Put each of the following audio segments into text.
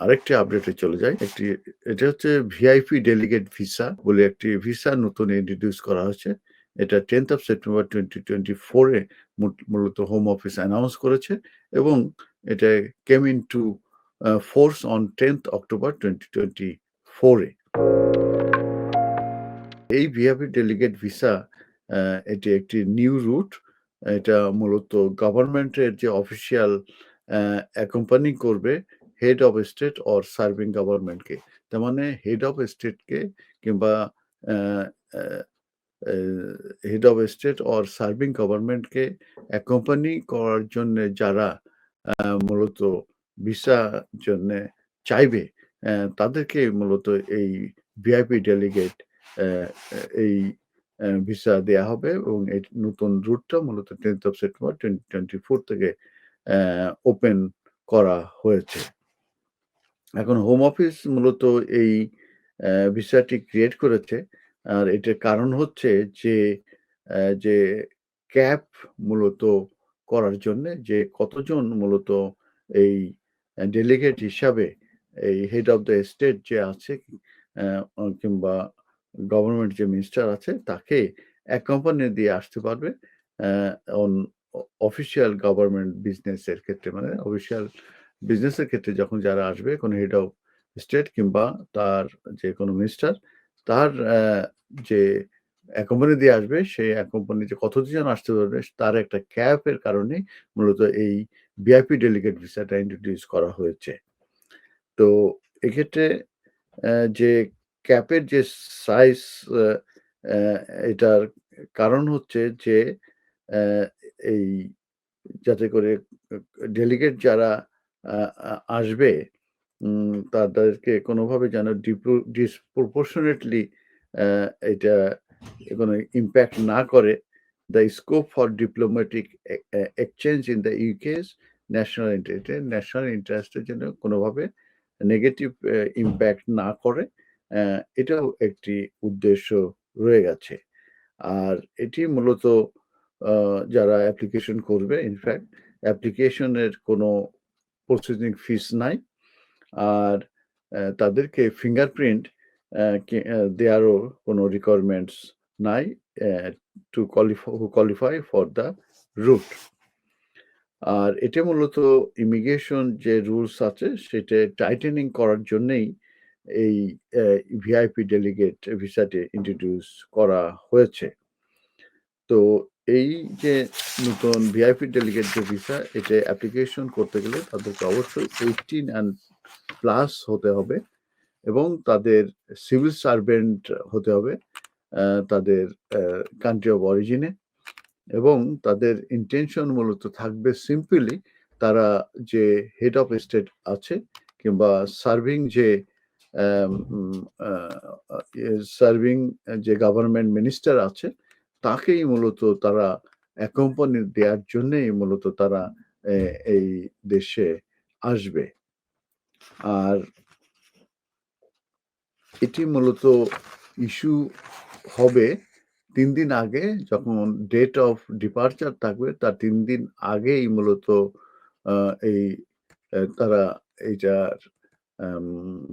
আরেকটি আপডেটে চলে যাই। একটি, এটা হচ্ছে ভিআইপি ডেলিগেট ভিসা বলে একটি ভিসা নতুন ইন্ট্রোডিউস করা হয়েছে। এটা 10th of September twenty twenty ফোরে মূলত হোম অফিস অ্যানাউন্স করেছে এবং এটা came into force on 10th October twenty twenty ফোরে এই ভিআইপি ডেলিগেট ভিসা এটি একটি নিউ রুট। এটা মূলত গভর্নমেন্টের যে অফিসিয়াল অ্যাকম্পানি করবে head of state or serving গভর্নমেন্টকে। তার মানে হেড অফ স্টেটকে কিংবা head of state or serving গভর্নমেন্টকে অ্যাকম্পানি করার জন্যে যারা মূলত ভিসা জন্যে চাইবে তাদেরকে মূলত এই ভিআইপি ডেলিগেট এই ভিসা দেয়া হবে এবং এই নতুন রুটটা মূলত 10th অফ সেপ্টেম্বর 2024 থেকে ওপেন করা হয়েছে। এখন হোম অফিস মূলত এই ভিসাটি ক্রিয়েট করেছে। আর এটার কারণ হচ্ছে যে যে ক্যাপ মূলত করার জন্যে যে কতজন মূলত এই ডেলিগেট হিসাবে এই হেড অফ দ্য স্টেট যে আছে কিংবা গভর্নমেন্ট যে মিনিস্টার আছে, তাকে অ্যাকম্পানি দিয়ে আসতে পারবে অন অফিসিয়াল গভর্নমেন্ট বিজনেসের ক্ষেত্রে মানে অফিসিয়াল বিজনেসের ক্ষেত্রে যখন যারা আসবে, কোনো হেড অফ স্টেট কিংবা তার যে কোনো মিনিস্টার তার যে অ্যাকম্পানি দিয়ে আসবে, সেই অ্যাকম্পানি যে কতজন আসতে পারবে, তার একটা ক্যাপ এর কারণেই মূলত এই ভিআইপি ডেলিগেট ভিসাটা ইন্ট্রোডিউস করা হয়েছে। তো এক্ষেত্রে যে ক্যাপের যে সাইজ এটার কারণ হচ্ছে যে এই যাতে করে ডেলিগেট যারা আসবে তাদেরকে কোনোভাবে যেন ডিসপ্রপোর্শনেটলি এটা কোনো ইমপ্যাক্ট না করে। The scope for diplomatic exchange in the UK's national interest national ইন্টারেস্টের জন্য কোনোভাবে নেগেটিভ ইমপ্যাক্ট না করে এটাও একটি উদ্দেশ্য রয়ে গেছে। আর এটি মূলত যারা অ্যাপ্লিকেশন করবে ইনফ্যাক্ট অ্যাপ্লিকেশনের কোনো প্রসেসিং ফিস নাই। আর তাদেরকে ফিঙ্গারপ্রিন্ট দেয়ারও কোনো রিকোয়ারমেন্টস নাই to qualify who qualify for the route. আর এটা মূলত ইমিগ্রেশন যে রুলস আছে, সেটা টাইটেনিং করার জন্যেই এই ভিআইপি ডেলিগেট ভিসাটি ইন্ট্রোডিউস করা হয়েছে। তো এই যে নতুন ভিআইপি ডেলিগেট যে ভিসা এটা অ্যাপ্লিকেশন করতে গেলে তাদেরকে অবশ্যই 18 অ্যান্ড প্লাস হতে হবে এবং তাদের সিভিল সার্ভেন্ট হতে হবে তাদের কান্ট্রি অফ অরিজিনে এবং তাদের ইনটেনশন মূলত থাকবে সিম্পলি তারা যে হেড অফ স্টেট আছে কিংবা সার্ভিং যে সার্ভিং যে গভর্নমেন্ট মিনিস্টার আছে তাকেই মূলত তারা অ্যাকম্পানি দেওয়ার জন্যেই মূলত তারা এই দেশে আসবে। আর এটি মূলত ইস্যু হবে তিন দিন আগে যখন ডেট অফ ডিপার্চার থাকবে, তার তিন দিন আগেই মূলত এই তারা এইটার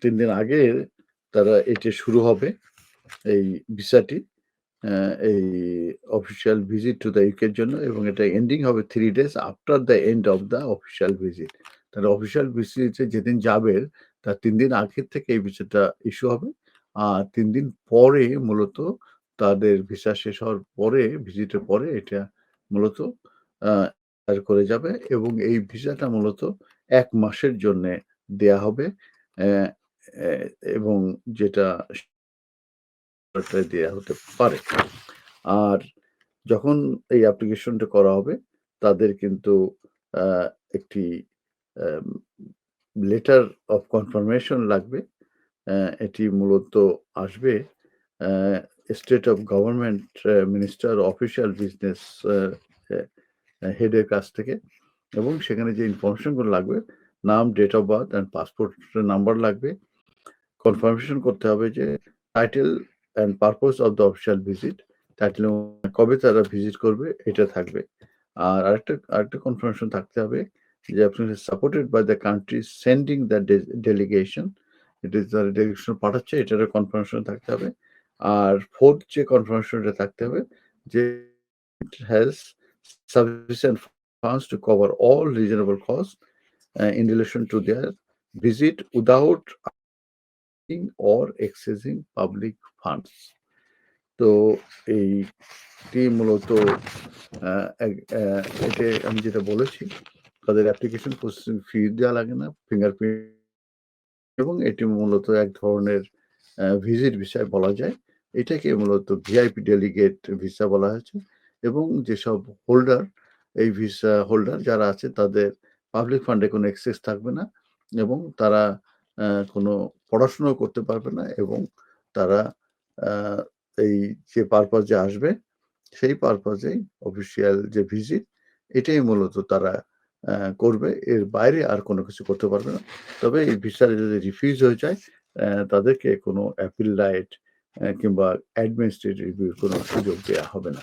৩ দিন আগে তারা এটা শুরু হবে, এই ভিসাটি এই অফিসিয়াল ভিজিট টু দ্য ইউকের জন্য এবং এটা এন্ডিং হবে three days after the end of the official visit. তাহলে অফিসিয়াল ভিজিটে যেদিন যাবে, তার তিন দিন আগের থেকে এই ভিসাটা ইস্যু হবে। আর তিন দিন পরে মূলত তাদের ভিসা শেষ হওয়ার পরে ভিজিটের পরে এটা মূলত করে যাবে এবং এই ভিসাটা মূলত এক মাসের জন্যে দেয়া হবে। এবং যেটা দেয়া হতে পারে। আর যখন এই অ্যাপ্লিকেশনটা করা হবে তাদের কিন্তু একটি লেটার অফ কনফার্মেশন লাগবে। এটি মূলত আসবে state of government minister official business হেডের কাছ থেকে এবং সেখানে যে ইনফরমেশনগুলো লাগবে নাম, date of birth and passport number লাগবে। কনফার্মেশন করতে হবে যে title and purpose of the official visit title কবে তারা ভিজিট করবে, এটা থাকবে। আর আরেকটা আরেকটা কনফার্মেশন থাকতে হবে যে আপনি supported by the country sending the delegation যারা ডেলিগেশন পাঠাচ্ছে এটার কনফার্মেশন থাকতে হবে। আর ফোর্থ যে কনফার্মেশনটা থাকতে হবে যে has sufficient funds to cover all reasonable cost in relation to their visit without or accessing public funds. তো এইটি মূলত এতে আমি যেটা বলেছি, তাদের অ্যাপ্লিকেশন প্রসেসিং ফি দেওয়া লাগে না ফিঙ্গারপ্রিন্ট এবং এটি মূলত এক ধরনের ভিজিট ভিসায় বলা যায় এটাকে মূলত ভিআইপি ডেলিগেট ভিসা বলা হয়েছে এবং যেসব হোল্ডার এই ভিসা হোল্ডার যারা আছে, তাদের পাবলিক ফান্ডে কোনো এক্সেস থাকবে না এবং তারা কোনো পড়াশোনাও করতে পারবে না এবং তারা এই যে পারপাজে আসবে, সেই পারপাজেই অফিসিয়াল যে ভিজিট এটাই মূলত তারা করবে। এর বাইরে আর কোনো কিছু করতে পারবে না। তবে এই ভিসা যদি রিফিউজ হয়ে যায় তাদেরকে কোনো অ্যাপিল রাইট কিংবা অ্যাডমিনিস্ট্রেটিভ রিভিউর কোনো সুযোগ দেওয়া হবে না।